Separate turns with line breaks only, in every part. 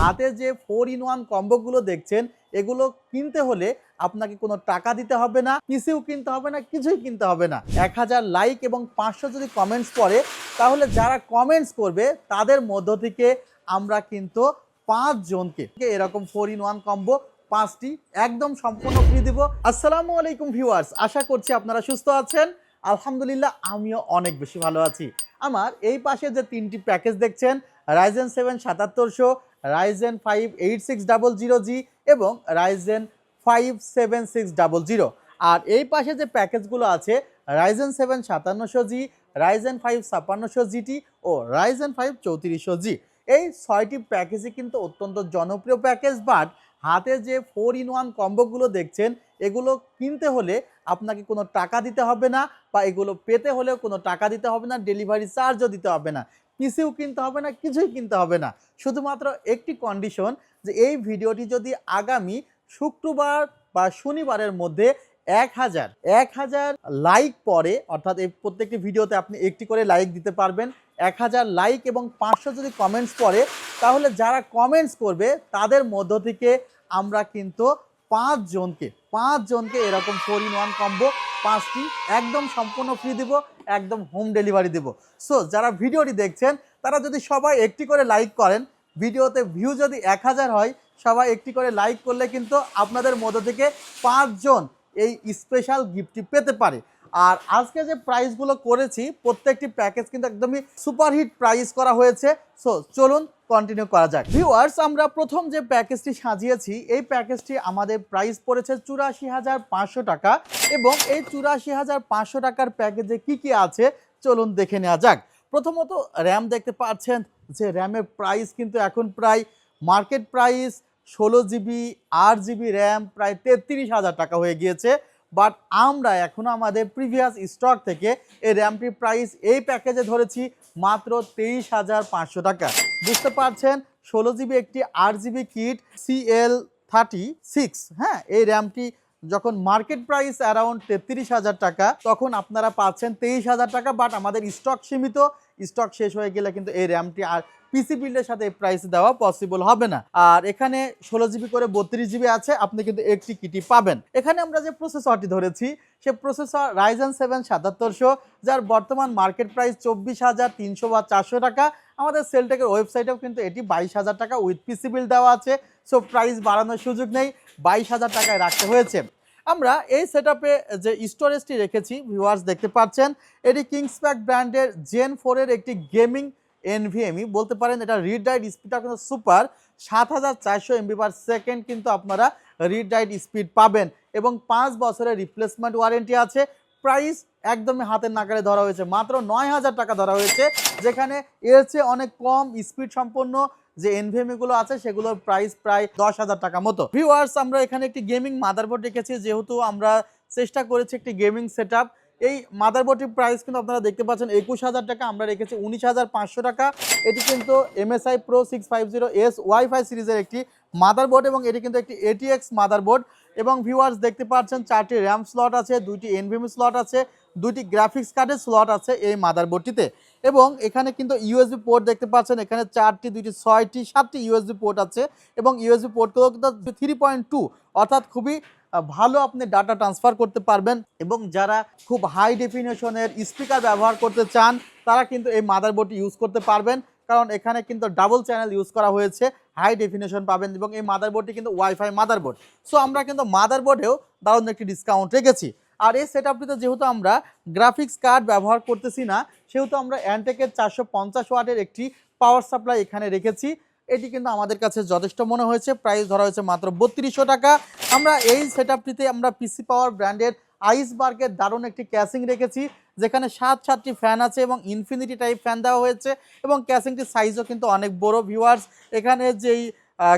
হাতে যে four in one কম্বোগুলো দেখছেন, এগুলো কিনতে হলে আপনাকে কোনো টাকা দিতে হবে না পিসিও কিনতে হবে না, কিছুই কিনতে হবে না। এক হাজার লাইক এবং পাঁচশো যদি কমেন্টস পড়ে, তাহলে যারা কমেন্টস করবে, তাদের মধ্য থেকে আমরা কিন্তু পাঁচ জনকে এরকম ফোর ইন ওয়ান কম্বো পাঁচটি একদম সম্পূর্ণ ফ্রি দিব। আসসালামু আলাইকুম ভিউয়ার্স আশা করছি আপনারা সুস্থ আছেন। আলহামদুলিল্লাহ, আমিও অনেক বেশি ভালো আছি। আমার এই পাশে যে তিনটি প্যাকেজ দেখছেন Ryzen seven সাতাত্তরশো Ryzen five eight six double zero G এবং Ryzen five seven six double zero আর এই পাশে যে প্যাকেজগুলো আছে রাইজেন সেভেন সাতান্নশো জি রাইজেন ফাইভ ছাপ্পান্নশো জিটি ও রাইজেন ফাইভ চৌত্রিশশো জি এই ছয়টি প্যাকেজই কিন্তু অত্যন্ত জনপ্রিয় প্যাকেজ বাট হাতে যে ফোর ইন ওয়ান কম্বোগুলো দেখছেন, এগুলো কিনতে হলে আপনাকে কোনো টাকা দিতে হবে না, বা এগুলো পেতে হলেও কোনো টাকা দিতে হবে না ডেলিভারি চার্জও দিতে হবে না। পিসিও কিনতে হবে না, কিছুই কিনতে হবে না। শুধুমাত্র একটি কন্ডিশন যে এই ভিডিওটি যদি আগামী শুক্রবার বা শনিবারের মধ্যে এক হাজার এক হাজার লাইক পরে, অর্থাৎ এই প্রত্যেকটি ভিডিওতে আপনি একটি করে লাইক দিতে পারবেন, এক হাজার লাইক এবং পাঁচশো যদি কমেন্টস পড়ে, তাহলে যারা কমেন্টস করবে, তাদের মধ্য থেকে আমরা কিন্তু পাঁচ জনকে পাঁচ জনকে এরকম ফোর ইন ওয়ান কম্বো পাঁচটি একদম সম্পূর্ণ ফ্রি দিব, একদম হোম ডেলিভারি দেব। সো যারা ভিডিওটি দেখছেন, তারা যদি সবাই একটি করে লাইক করেন, ভিডিওতে ভিউ যদি এক হাজার হয়, সবাই একটি করে লাইক করলে কিন্তু আপনাদের মধ্য থেকে পাঁচজন এই স্পেশাল গিফটটি পেতে পারে। আর আজকে যে প্রাইসগুলো করেছি, প্রত্যেকটি প্যাকেজ কিন্তু একদমই সুপারহিট প্রাইস করা হয়েছে। সো চলুন কন্টিনিউ করা যাক। ভিউয়ার্স আমরা প্রথম যে প্যাকেজটি সাজিয়েছি, এই প্যাকেজটি আমাদের প্রাইস পড়েছে চুরাশি হাজার পাঁচশো টাকা এবং এই চুরাশি হাজার পাঁচশো টাকার প্যাকেজে কি কি আছে, চলুন দেখে নেওয়া যাক। প্রথমত র্যাম দেখতে পাচ্ছেন যে র্যামের প্রাইস কিন্তু এখন প্রায় মার্কেট প্রাইস ষোলো জিবি আট জিবি র্যাম প্রায় তেত্রিশ হাজার টাকা হয়ে গিয়েছে। বাট আমরা এখনও আমাদের প্রিভিয়াস স্টক থেকে এই র্যামটির প্রাইস এই প্যাকেজে ধরেছি মাত্র তেইশ হাজার পাঁচশো টাকা। বুঝতে পারছেন? ষোলো জিবি একটি আট GB kit CL thirty six হ্যাঁ? এই র্যামটি যখন মার্কেট প্রাইস অ্যারাউন্ড তেত্রিশ হাজার টাকা, তখন আপনারা পাচ্ছেন তেইশ হাজার টাকা, বাট আমাদের স্টক সীমিত। স্টক শেষ হয়ে গেলে কিন্তু এই র্যামটি আর পিসি বিল্ডের সাথে প্রাইস দেওয়া পসিবল হবে না। আর এখানে ষোলো জিবি করে বত্রিশ জিবি আছে, আপনি কিন্তু একটি কিটি পাবেন। এখানে আমরা যে প্রসেসরটি ধরেছি, সে প্রসেসর রাইজেন সেভেন সাতাত্তরশো, যার বর্তমান মার্কেট প্রাইস চব্বিশ হাজার তিনশো বা চারশো টাকা। আমাদের সেলটেকের ওয়েবসাইটেও কিন্তু এটি বাইশ হাজার টাকা উইথ পিসি বিল দেওয়া আছে। সো প্রাইস বাড়ানোর সুযোগ নেই, বাইশ হাজার টাকায় রাখতে হয়েছে। আমরা এই সেটআপে যে স্টোরেজটি রেখেছি ভিউয়ার্স দেখতে পাচ্ছেন, এটি কিংসপ্যাক ব্র্যান্ডের জেন ফোরের একটি গেমিং এনভিএমই বলতে পারেন এটা রিড রাইট স্পিডটা কিন্তু সুপার সাত হাজার চারশো এমবি পার সেকেন্ড কিন্তু আপনারা রিড রাইট স্পিড পাবেন। এবং পাঁচ বছরের রিপ্লেসমেন্ট ওয়ারেন্টি আছে। প্রাইস একদমই হাতের নাগালে ধরা হয়েছে। মাত্র নয় হাজার টাকা ধরা হয়েছে। যেখানে এর চেয়ে অনেক কম স্পিড সম্পন্ন যে এনভিএমই গুলো আছে, সেগুলোর প্রাইস প্রায় দশ হাজার টাকা মতো। ভিউয়ার্স আমরা এখানে একটি গেমিং মাদারবোর্ড রেখেছি। যেহেতু আমরা চেষ্টা করেছি একটি গেমিং সেট এই মাদারবোর্ডটির প্রাইস কিন্তু আপনারা দেখতে পাচ্ছেন, একুশ হাজার টাকা, আমরা রেখেছি উনিশ হাজার পাঁচশো টাকা। এটি কিন্তু MSI pro six five zero S wifi সিরিজের একটি মাদারবোর্ড এবং এটি কিন্তু একটি এটিএক্স মাদারবোর্ড এবং ভিউয়ার্স দেখতে পাচ্ছেন, চারটি র্যাম স্লট আছে, দুইটি এনভিএম স্লট আছে, দুইটি গ্রাফিক্স কার্ডের স্লট আছে এই মাদারবোর্ডটিতে এবং এখানে কিন্তু ইউএসবি পোর্ট দেখতে পাচ্ছেন, এখানে চারটি, দুইটি, ছয়টি, সাতটি ইউএসবি পোর্ট আছে। এবং ইউএসবি পোর্টগুলো কিন্তু থ্রি পয়েন্ট টু অর্থাৎ খুবই ভালো আপনি ডাটা ট্রান্সফার করতে পারবেন এবং যারা খুব হাই ডেফিনেশনের স্পিকার ব্যবহার করতে চান, তারা কিন্তু এই মাদারবোর্ডটি ইউজ করতে পারবেন। কারণ এখানে কিন্তু ডাবল চ্যানেল ইউজ করা হয়েছে হাই ডেফিনেশন পাবেন এবং এই মাদারবোর্ডটি কিন্তু ওয়াইফাই মাদারবোর্ড সো আমরা কিন্তু মাদারবোর্ডেও দারুণ একটি ডিসকাউন্ট রেখেছি। আর এই সেট আপটিতে যেহেতু আমরা গ্রাফিক্স কার্ড ব্যবহার করতেছি না, সেহেতু আমরা অ্যান্টেকের চারশো পঞ্চাশ ওয়াটের একটি পাওয়ার সাপ্লাই এখানে রেখেছি। এটি কিন্তু আমাদের কাছে যথেষ্ট মনে হয়েছে। প্রাইস ধরা হয়েছে মাত্র বত্রিশশো টাকা। আমরা এই সেট আমরা পিসি পাওয়ার ব্র্যান্ডের আইসবার্গের দারুণ একটি ক্যাসিং রেখেছি, যেখানে সাত, সাতটি ফ্যান আছে এবং ইনফিনিটি টাইপ ফ্যান দেওয়া হয়েছে এবং ক্যাসিংটির সাইজও কিন্তু অনেক বড়। ভিউয়ার্স এখানে যেই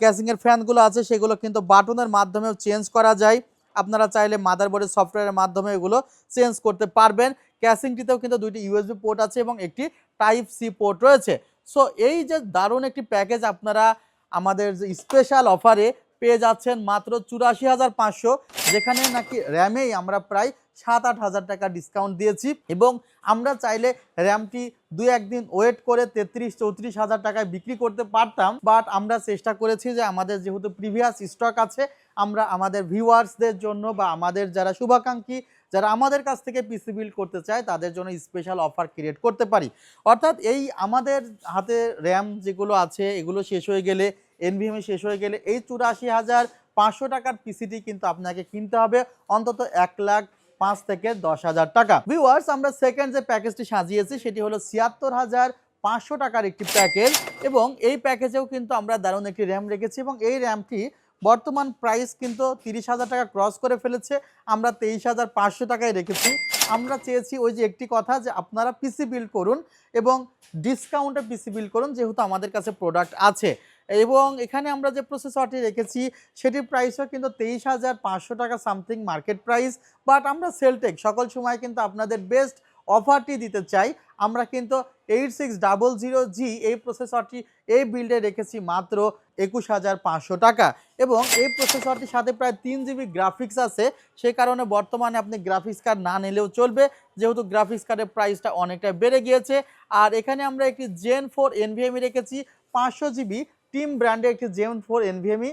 ক্যাসিংয়ের ফ্যানগুলো আছে সেগুলো কিন্তু বাটনের মাধ্যমেও চেঞ্জ করা যায়। আপনারা চাইলে মাদারবোর্ডের সফটওয়্যারের মাধ্যমে এগুলো চেঞ্জ করতে পারবেন। ক্যাসিংটিতেও কিন্তু দুইটি ইউএসবি পোর্ট আছে এবং একটি টাইপ সি পোর্ট রয়েছে। সো এই যে দারুণ একটি প্যাকেজ আপনারা আমাদের যে স্পেশাল অফারে পেয়ে যাচ্ছেন মাত্র চুরাশি হাজার পাঁচশো, যেখানে নাকি র্যামেই আমরা প্রায় সাত আট হাজার টাকা ডিসকাউন্ট দিয়েছি এবং আমরা চাইলে র্যামটি দু একদিন ওয়েট করে তেত্রিশ চৌত্রিশ হাজার টাকায় বিক্রি করতে পারতাম। বাট আমরা চেষ্টা করেছি যে আমাদের যেহেতু প্রিভিয়াস স্টক আছে, আমরা আমাদের ভিউয়ার্সদের জন্য বা আমাদের যারা শুভাকাঙ্ক্ষী যারা আমাদের কাছ থেকে পিসি বিল্ড করতে চায়, তাদের জন্য স্পেশাল অফার ক্রিয়েট করতে পারি। অর্থাৎ এই আমাদের হাতে র্যাম যেগুলো আছে, এগুলো শেষ হয়ে গেলে এনভিএমে শেষ হয়ে গেলে, এই চুরাশি হাজার পাঁচশো টাকার পিসিটি কিন্তু আপনাকে কিনতে হবে অন্তত এক লাখ পাঁচ থেকে দশ হাজার টাকা। ভিউয়ার্স আমরা সেকেন্ড যে প্যাকেজটি সাজিয়েছি, সেটি হলো ছিয়াত্তর হাজার পাঁচশো টাকার একটি প্যাকেজ এবং এই প্যাকেজেও কিন্তু আমরা দারুণ একটি র্যাম রেখেছি এবং এই র্যামটি বর্তমান প্রাইস কিন্তু তিরিশ হাজার টাকা ক্রস করে ফেলেছে। আমরা তেইশ হাজার পাঁচশো টাকায় রেখেছি। আমরা চেয়েছি ওই যে একটি কথা যে আপনারা পিসি বিল্ড করুন এবং ডিসকাউন্টে পিসি বিল্ড করুন যেহেতু আমাদের কাছে প্রোডাক্ট আছে। এবং এখানে আমরা যে প্রসেসরটি রেখেছি, সেটির প্রাইসও কিন্তু তেইশ হাজার পাঁচশো টাকা সামথিং মার্কেট প্রাইস বাট আমরা সেলটেক সকল সময় কিন্তু আপনাদের বেস্ট অফারটি দিতে চাই। আমরা কিন্তু eight six double zero G এই প্রসেসরটি এই বিল্ডে রেখেছি মাত্র একুশ হাজার পাঁচশো টাকা। এবং এই প্রসেসরটির সাথে প্রায় তিন জিবি গ্রাফিক্স আছে। সে কারণে বর্তমানে আপনি গ্রাফিক্স কার্ড না নিলেও চলবে। যেহেতু গ্রাফিক্স কার্ডের প্রাইসটা অনেকটা বেড়ে গিয়েছে। আর এখানে আমরা একটি জেন ফোর এনভিএমই রেখেছি, পাঁচশো জিবি টিম ব্র্যান্ডের একটি জেন ফোর এনভিএমই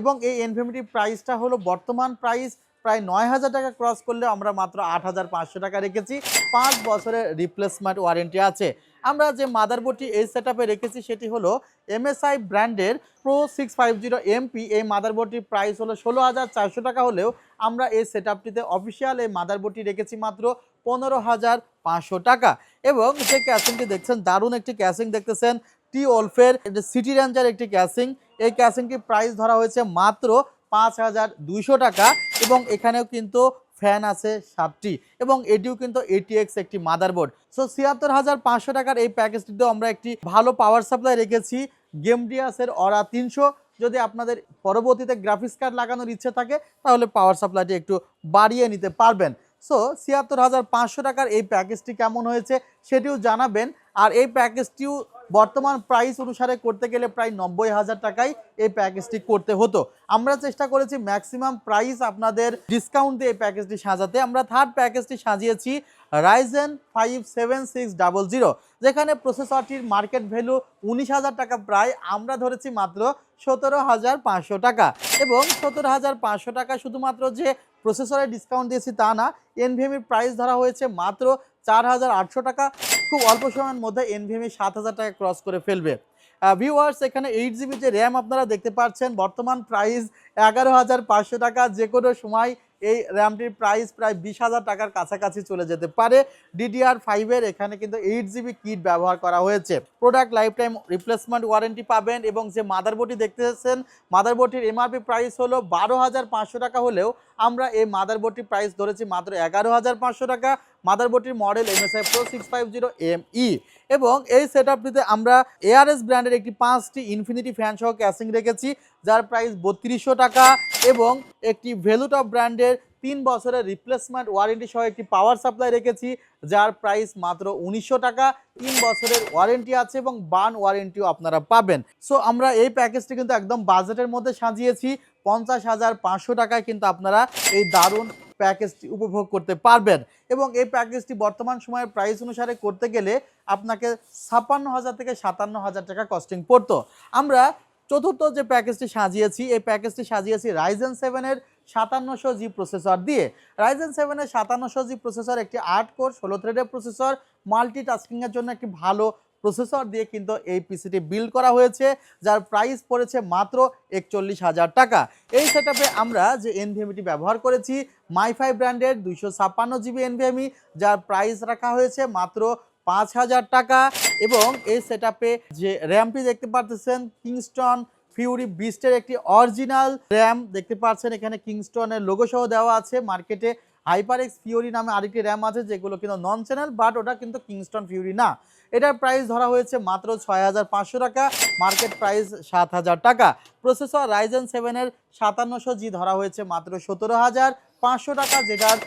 এবং এই এনভিএমটির প্রাইসটা হলো বর্তমান প্রাইস প্রায় নয় হাজার টাকা ক্রস করলে আমরা মাত্র আট হাজার পাঁচশো টাকা রেখেছি। পাঁচ বছরের রিপ্লেসমেন্ট ওয়ারেন্টি আছে। আমরা যে মাদারবোর্ডটি এই সেট রেখেছি, সেটি হলো এমএসআই ব্র্যান্ডের pro six five zero MP এই মাদারবোর্ডটির প্রাইস হলো ষোলো হাজার চারশো টাকা হলেও আমরা এই সেট আপটিতে অফিসিয়াল এই মাদারবোর্ডটি রেখেছি মাত্র পনেরো হাজার পাঁচশো টাকা। এবং যে ক্যাসিংটি দেখছেন, দারুণ একটি ক্যাসিং দেখতেছেন। টি ওলফের সিটি রেঞ্জার একটি ক্যাসিং এই ক্যাসিংটির প্রাইস ধরা হয়েছে মাত্র পাঁচ হাজার দুইশো টাকা এবং এখানেও কিন্তু ফ্যান আছে সাতটি এবং এটিও কিন্তু এটিএক্স একটি মাদারবোর্ড। সো ছিয়াত্তর হাজার পাঁচশো টাকার এই প্যাকেজটিতেও আমরা একটি ভালো পাওয়ার সাপ্লাই রেখেছি। গেমডিয়াসের অরা তিনশো। যদি আপনাদের পরবর্তীতে গ্রাফিক্স কার্ড লাগানোর ইচ্ছে থাকে, তাহলে পাওয়ার সাপ্লাইটি একটু বাড়িয়ে নিতে পারবেন। সো ছিয়াত্তর হাজার পাঁচশো টাকার এই প্যাকেজটি কেমন হয়েছে সেটিও জানাবেন। আর এই প্যাকেজটিও বর্তমান প্রাইস অনুসারে করতে গেলে প্রায় নব্বই হাজার টাকায় এই প্যাকেজটি করতে হতো। আমরা চেষ্টা করেছি ম্যাক্সিমাম প্রাইস আপনাদের ডিসকাউন্ট দিয়ে এই প্যাকেজটি সাজাতে। আমরা থার্ড প্যাকেজটি সাজিয়েছি Ryzen five seven six double zero যেখানে প্রসেসরটির মার্কেট ভ্যালু উনিশ হাজার টাকা প্রায়। আমরা ধরেছি মাত্র সতেরো হাজার পাঁচশো টাকা। এবং সতেরো হাজার পাঁচশো টাকা শুধুমাত্র যে প্রসেসরে ডিসকাউন্ট দিয়েছি তা না এনভিএমির প্রাইস ধরা হয়েছে মাত্র চার হাজার আটশো টাকা। খুব অল্প সময়ের মধ্যে এনভিএমি সাত হাজার টাকা ক্রস করে ফেলবে। ভিউয়ার্স এখানে এইট জিবি যে র্যাম আপনারা দেখতে পাচ্ছেন, বর্তমান প্রাইস এগারো হাজার পাঁচশো টাকা। যে কোনো সময় এই র্যামটির প্রাইস প্রায় বিশ হাজার টাকার কাছাকাছি চলে যেতে পারে। ডিডিআর ফাইভের এখানে কিন্তু এইট জিবি কিট ব্যবহার করা হয়েছে। Product life time replacement warranty পাবেন এবং যে মাদারবোর্ডটি দেখতেছেন মাদারবোর্ডটির এমআরপি প্রাইস হলো বারো হাজার পাঁচশো টাকা হলেও আমরা এই মাদারবোর্ডটির প্রাইস ধরেছি মাত্র এগারো হাজার পাঁচশো টাকা। মাদারবোর্ডটির model MSI pro six five zero M E এবং এই সেট আপটিতে আমরা এআরএস ব্র্যান্ডের একটি পাঁচটি ইনফিনিটি ফ্যান সহ ক্যাসিং রেখেছি, যার প্রাইস বত্রিশশো টাকা এবং একটি ভ্যালুটপ ব্র্যান্ডের তিন বছরের রিপ্লেসমেন্ট ওয়ারেন্টি সহ একটি পাওয়ার সাপ্লাই রেখেছি, যার প্রাইস মাত্র উনিশশো টাকা। তিন বছরের ওয়ারেন্টি আছে এবং বান ওয়ারেন্টিও আপনারা পাবেন। সো আমরা এই প্যাকেজটি কিন্তু একদম বাজেটের মধ্যে সাজিয়েছি। পঞ্চাশ হাজার পাঁচশো টাকায় কিন্তু আপনারা এই দারুণ প্যাকেজটি উপভোগ করতে পারবেন। এবং এই প্যাকেজটি বর্তমান সময়ের প্রাইস অনুসারে করতে গেলে আপনাকে ছাপ্পান্ন হাজার থেকে সাতান্ন হাজার টাকা কস্টিং পড়তো। আমরা চতুর্থ যে প্যাকেজটি সাজিয়েছি, এই প্যাকেজটি সাজিয়েছি রাইজেন সেভেনের সাতান্নশো জি প্রসেসর দিয়ে। রাইজেন সেভেনের সাতান্নশো জি প্রসেসর একটি আট কোর ষোলো থ্রেডের প্রসেসর মাল্টিটাস্কিংয়ের জন্য একটি ভালো প্রসেসর দিয়ে কিন্তু এই পিসিটি বিল্ড করা হয়েছে, যার প্রাইস পড়েছে মাত্র একচল্লিশ হাজার টাকা। এই সেটআপে আমরা যে এনভিএমিটি ব্যবহার করেছি মাইফাই ব্র্যান্ডের দুইশো ছাপ্পান্ন জিবি এনভিএমি যার প্রাইস রাখা হয়েছে মাত্র পাঁচ হাজার টাকা। এবং এই সেটআপে যে র্যামটি দেখতে পাচ্ছেন কিংস্টন ফিউরি বিস্টের একটি অরিজিনাল র্যাম দেখতে পাচ্ছেন এখানে কিংস্টনের লোগো সহ দেওয়া আছে। মার্কেটে হাইপার এক্স ফিউরি নামে আরেকটি র্যাম আছে, যেগুলো কিন্তু নন চ্যানেল বাট ওটা কিন্তু কিংস্টন ফিউরি না। এটার প্রাইস ধরা হয়েছে মাত্র ছয় হাজার পাঁচশো টাকা মার্কেট প্রাইস সাত হাজার টাকা। প্রসেসর রাইজেন সেভেনের সাতান্নশো জি ধরা হয়েছে মাত্র সতেরো হাজার পাঁচশো টাকা, যেটার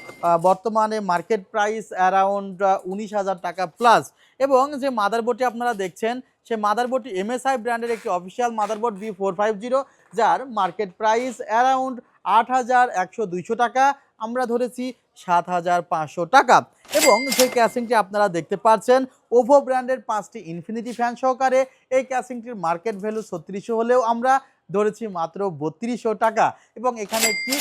বর্তমানে মার্কেট প্রাইস অ্যারাউন্ড উনিশ হাজার টাকা প্লাস এবং যে মাদারবোর্ডটি আপনারা দেখছেন, সে মাদারবোর্ডটি এমএসআই ব্র্যান্ডের একটি official motherboard B four five zero যার মার্কেট প্রাইস অ্যারাউন্ড আট হাজার একশো দুইশো টাকা। আমরা ধরেছি সাত হাজার পাঁচশো টাকা। এবং যে ক্যাসিংটি আপনারা দেখতে পাচ্ছেন ওভো ব্র্যান্ডের পাঁচটি ইনফিনিটি ফ্যান সহকারে এই ক্যাসিংটির মার্কেট ভ্যালু ছত্রিশশো হলেও আমরা ধরেছি মাত্র বত্রিশশো টাকা। এবং এখানে একটি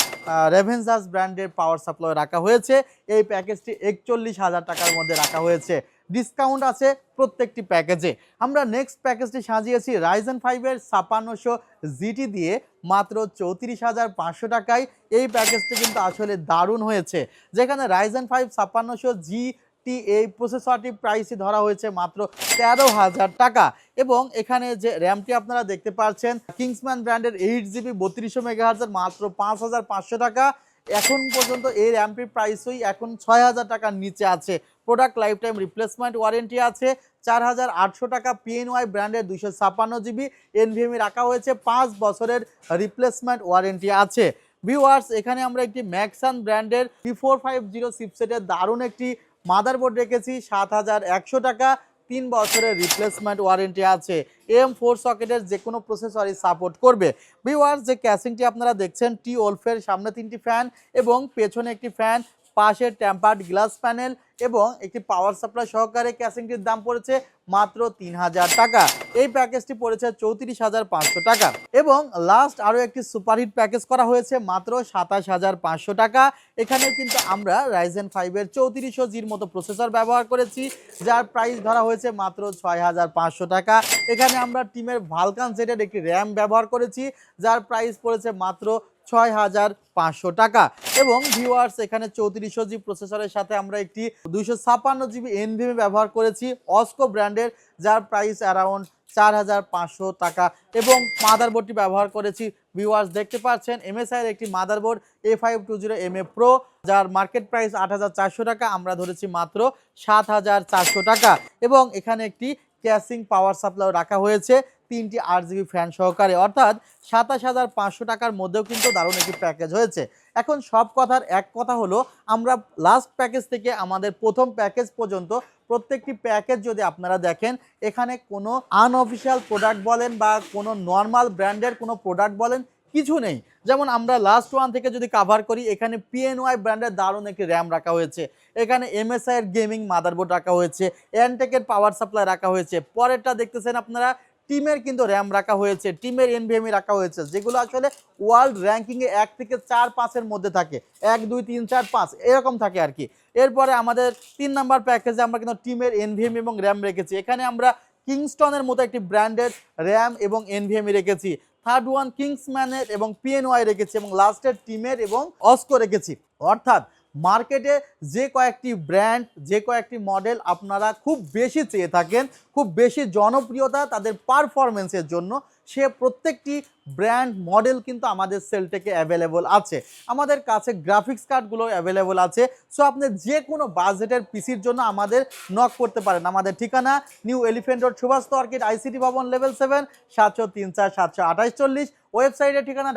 রেভেনজাস ব্র্যান্ডের পাওয়ার সাপ্লাই রাখা হয়েছে। এই প্যাকেজটি একচল্লিশ হাজার টাকার মধ্যে রাখা হয়েছে। ডিসকাউন্ট আছে প্রত্যেকটি প্যাকেজে আমরা নেক্সট প্যাকেজটি সাজিয়েছি রাইজেন ফাইভের ছাপান্নশো জিটি দিয়ে মাত্র চৌত্রিশ হাজার পাঁচশো টাকায়। এই প্যাকেজটি কিন্তু আসলে দারুণ হয়েছে। যেখানে রাইজেন ফাইভ ছাপ্পান্নশো জি টি এই প্রসেসরটি প্রাইসই ধরা হয়েছে মাত্র তেরো হাজার টাকা। এবং এখানে যে র্যামটি আপনারা দেখতে পাচ্ছেন কিংসম্যান ব্র্যান্ডের এইট জিবি বত্রিশশো মেগাহার্জের মাত্র পাঁচ হাজার পাঁচশো টাকা। এখন পর্যন্ত এই র্যামটির প্রাইসই এখন ছয় হাজার টাকার নিচে আছে। Product life time replacement warranty আছে, চার হাজার আটশো টাকা পিএনওয়াই ব্র্যান্ডের দুশো ছাপ্পান্ন জিবি এনভিএমই রাখা হয়েছে, পাঁচ বছরের রিপ্লেসমেন্ট ওয়ারেন্টি আছে। ভিউয়ার্স এখানে আমরা একটি ম্যাক্সান ব্র্যান্ডের পি ফোর ফাইভ জিরো সিপসেটের দারুণ একটি মাদারবোর্ড রেখেছি, সাত হাজার একশো টাকা, তিন বছরের রিপ্লেসমেন্ট ওয়ারেন্টি আছে। এম ফোর সকেটের যে কোনো প্রসেসরই সাপোর্ট করবে। বিওয়ার্স যে ক্যাসিংটি আপনারা দেখছেন টি ওলফের সামনে তিনটি ফ্যান এবং পেছনে একটি ফ্যান পাশের ট্যাম্পার্ড গ্লাস প্যানেল এবং একটি পাওয়ার সাপ্লাই সহকারে ক্যাসিংটির দাম পড়েছে মাত্র তিন হাজার টাকা। এই প্যাকেজটি পড়েছে চৌত্রিশ হাজার পাঁচশো টাকা এবং লাস্ট আরও একটি সুপারহিট প্যাকেজ করা হয়েছে মাত্র সাতাশ হাজার পাঁচশো টাকা। এখানেও কিন্তু আমরা রাইজেন ফাইভের চৌত্রিশশো জির মতো প্রসেসর ব্যবহার করেছি, যার প্রাইস ধরা হয়েছে মাত্র ছয় হাজার পাঁচশো টাকা। এখানে আমরা টিমের ভালকান সেটের একটি র্যাম ব্যবহার করেছি, যার প্রাইস পড়েছে মাত্র ছয় হাজার পাঁচশো টাকা। এবং ভিউয়ার্স এখানে চৌত্রিশশো জি প্রসেসরের সাথে আমরা একটি দুইশো ছাপ্পান্ন জিবি এনভিএম ব্যবহার করেছি। অস্কো ব্র্যান্ডের যার প্রাইস অ্যারাউন্ড চার হাজার পাঁচশো টাকা। এবং মাদারবোর্ডটি ব্যবহার করেছি। ভিউয়ার্স দেখতে পাচ্ছেন এমএসআই এর একটি motherboard A five two zero M A pro যার মার্কেট প্রাইস আট হাজার চারশো টাকা। আমরা ধরেছি মাত্র সাত হাজার চারশো টাকা। এবং এখানে একটি ক্যাসিং পাওয়ার সাপ্লাই রাখা হয়েছে। তিনটি আট জিবি ফ্যান সহকারে। অর্থাৎ সাতাশ হাজার পাঁচশো টাকার মধ্যেও কিন্তু দারুণ একটি প্যাকেজ হয়েছে। এখন সব কথার এক কথা হলো, আমরা লাস্ট প্যাকেজ থেকে আমাদের প্রথম প্যাকেজ পর্যন্ত প্রত্যেকটি প্যাকেজ যদি আপনারা দেখেন, এখানে কোনো আনঅফিসিয়াল প্রোডাক্ট বলেন বা কোনো নর্মাল ব্র্যান্ডের কোনো প্রোডাক্ট বলেন কিছু নেই। যেমন আমরা লাস্ট ওয়ান থেকে যদি কাভার করি, এখানে পিএনওয়াই ব্র্যান্ডের দারুণ একটি র্যাম রাখা হয়েছে। এখানে এমএসআই এর গেমিং মাদারবোর্ড রাখা হয়েছে। এনটেকের পাওয়ার সাপ্লাই রাখা হয়েছে। পরেরটা দেখতেছেন আপনারা, টিমের কিন্তু র্যাম রাখা হয়েছে, টিমের এনভিএমই রাখা হয়েছে, যেগুলো আসলে ওয়ার্ল্ড র্যাঙ্কিংয়ে এক থেকে চার পাঁচের মধ্যে থাকে। এক, দুই, তিন, চার, পাঁচ, এরকম থাকে আর কি। এরপরে আমাদের তিন নাম্বার প্যাকেজে আমরা কিন্তু টিমের এনভিএম এবং র্যাম রেখেছি। এখানে আমরা কিংস্টনের মতো একটি ব্র্যান্ডেড র্যাম এবং এনভিএমই রেখেছি। থার্ড ওয়ান কিংসম্যানের এবং পিএনওয়াই রেখেছি এবং লাস্টের টিমের এবং অস্কো রেখেছি। অর্থাৎ মার্কেটে যে কয়েকটি ব্র্যান্ড, যে কয়েকটি মডেল আপনারা খুব বেশি চেয়ে থাকেন, খুব বেশি জনপ্রিয়তা তাদের পারফরমেন্সের জন্য, সে প্রত্যেকটি ব্র্যান্ড, মডেল কিন্তু আমাদের সেলটেকে অ্যাভেলেবল আছে। আমাদের কাছে গ্রাফিক্স কার্ডগুলো অ্যাভেলেবল আছে। সো আপনি যে কোনো বাজেটের পিসির জন্য আমাদের নক করতে পারেন। আমাদের ঠিকানা new Elephant Road Subhash market ICT ভবন লেভেল সেভেন সাতশো তিন চার, সাতশো আঠাশ চল্লিশ। ওয়েবসাইটের ঠিকানা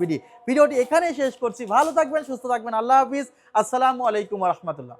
বিডি ভিডিওটি এখানেই শেষ করছি। ভালো থাকবেন, সুস্থ থাকবেন। আল্লাহ হাফিজ। আসসালামু আলাইকুম রহমতুল্লাহ।